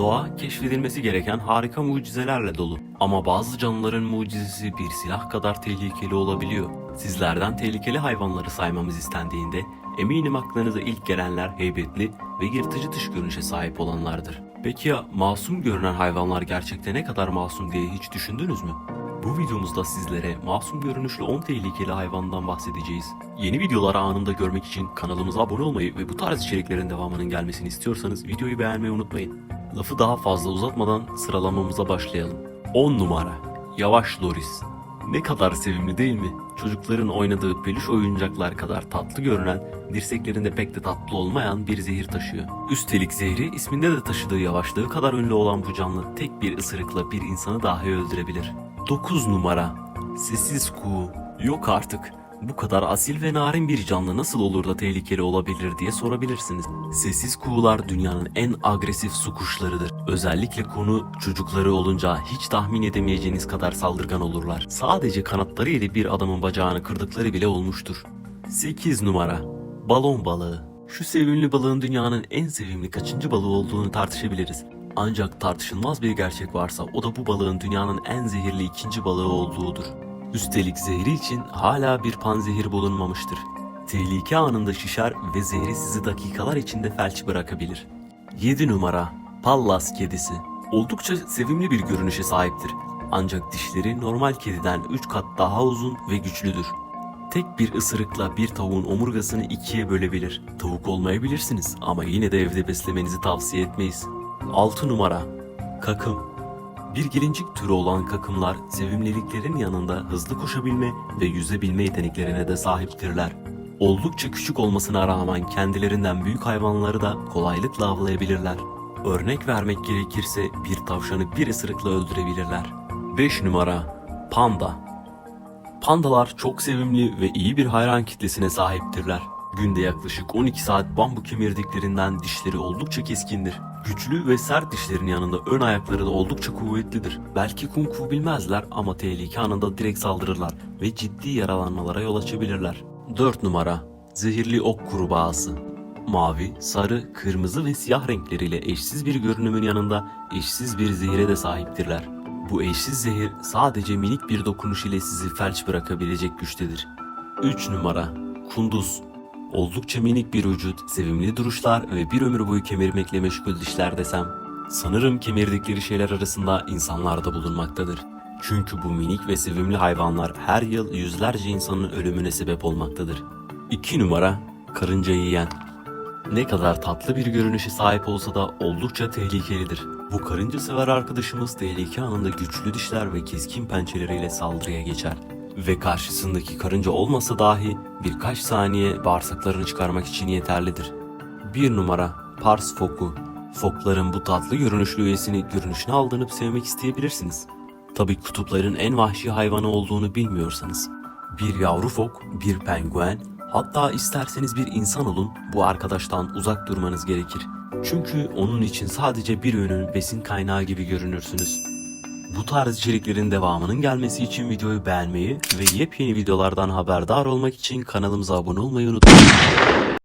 Doğa keşfedilmesi gereken harika mucizelerle dolu. Ama bazı canlıların mucizesi bir silah kadar tehlikeli olabiliyor. Sizlerden tehlikeli hayvanları saymamız istendiğinde eminim aklınıza ilk gelenler heybetli ve yırtıcı dış görünüşe sahip olanlardır. Peki ya masum görünen hayvanlar gerçekte ne kadar masum diye hiç düşündünüz mü? Bu videomuzda sizlere masum görünüşlü 10 tehlikeli hayvandan bahsedeceğiz. Yeni videoları anında görmek için kanalımıza abone olmayı ve bu tarz içeriklerin devamının gelmesini istiyorsanız videoyu beğenmeyi unutmayın. Lafı daha fazla uzatmadan sıralamamıza başlayalım. 10 numara Yavaş Loris Ne kadar sevimli değil mi? Çocukların oynadığı peluş oyuncaklar kadar tatlı görünen, dirseklerinde pek de tatlı olmayan bir zehir taşıyor. Üstelik zehri isminde de taşıdığı yavaşlığı kadar ünlü olan bu canlı tek bir ısırıkla bir insanı dahi öldürebilir. 9 numara Sessiz kuğu Yok artık. Bu kadar asil ve narin bir canlı nasıl olur da tehlikeli olabilir diye sorabilirsiniz. Sessiz kuğular dünyanın en agresif su kuşlarıdır. Özellikle konu çocukları olunca hiç tahmin edemeyeceğiniz kadar saldırgan olurlar. Sadece kanatları ile bir adamın bacağını kırdıkları bile olmuştur. 8 numara Balon balığı Şu sevimli balığın dünyanın en sevimli kaçıncı balığı olduğunu tartışabiliriz. Ancak tartışılmaz bir gerçek varsa o da bu balığın dünyanın en zehirli ikinci balığı olduğudur. Üstelik zehri için hala bir panzehir bulunmamıştır. Tehlike anında şişer ve zehri sizi dakikalar içinde felç bırakabilir. 7 numara Pallas kedisi. Oldukça sevimli bir görünüşe sahiptir. Ancak dişleri normal kediden 3 kat daha uzun ve güçlüdür. Tek bir ısırıkla bir tavuğun omurgasını ikiye bölebilir. Tavuk olmayabilirsiniz ama yine de evde beslemenizi tavsiye etmeyiz. 6 numara Kakım bir gelincik türü olan kakımlar sevimliliklerin yanında hızlı koşabilme ve yüzebilme yeteneklerine de sahiptirler. Oldukça küçük olmasına rağmen kendilerinden büyük hayvanları da kolaylıkla avlayabilirler. Örnek vermek gerekirse bir tavşanı bir ısırıkla öldürebilirler. 5 numara Panda Pandalar çok sevimli ve iyi bir hayran kitlesine sahiptirler. Günde yaklaşık 12 saat bambu kemirdiklerinden dişleri oldukça keskindir. Güçlü ve sert dişlerin yanında ön ayakları da oldukça kuvvetlidir. Belki kung fu bilmezler ama tehlike anında direkt saldırırlar ve ciddi yaralanmalara yol açabilirler. 4 numara Zehirli ok kurbağası Mavi, sarı, kırmızı ve siyah renkleriyle eşsiz bir görünümün yanında eşsiz bir zehire de sahiptirler. Bu eşsiz zehir sadece minik bir dokunuş ile sizi felç bırakabilecek güçtedir. 3 numara Kunduz Oldukça minik bir vücut, sevimli duruşlar ve bir ömür boyu kemirmekle meşgul dişler desem. Sanırım kemirdikleri şeyler arasında insanlar da bulunmaktadır. Çünkü bu minik ve sevimli hayvanlar her yıl yüzlerce insanın ölümüne sebep olmaktadır. 2 numara Karınca yiyen ne kadar tatlı bir görünüşe sahip olsa da oldukça tehlikelidir. Bu karınca sever arkadaşımız tehlike anında güçlü dişler ve keskin pençeleriyle saldırıya geçer. Ve karşısındaki karınca olmasa dahi birkaç saniye bağırsaklarını çıkarmak için yeterlidir. Bir numara Pars Foku. Fokların bu tatlı görünüşlü üyesini görünüşüne aldanıp sevmek isteyebilirsiniz. Tabi kutupların en vahşi hayvanı olduğunu bilmiyorsanız. Bir yavru fok, bir penguen, hatta isterseniz bir insan olun bu arkadaştan uzak durmanız gerekir. Çünkü onun için sadece bir öğünün besin kaynağı gibi görünürsünüz. Bu tarz içeriklerin devamının gelmesi için videoyu beğenmeyi ve yepyeni videolardan haberdar olmak için kanalımıza abone olmayı unutmayın.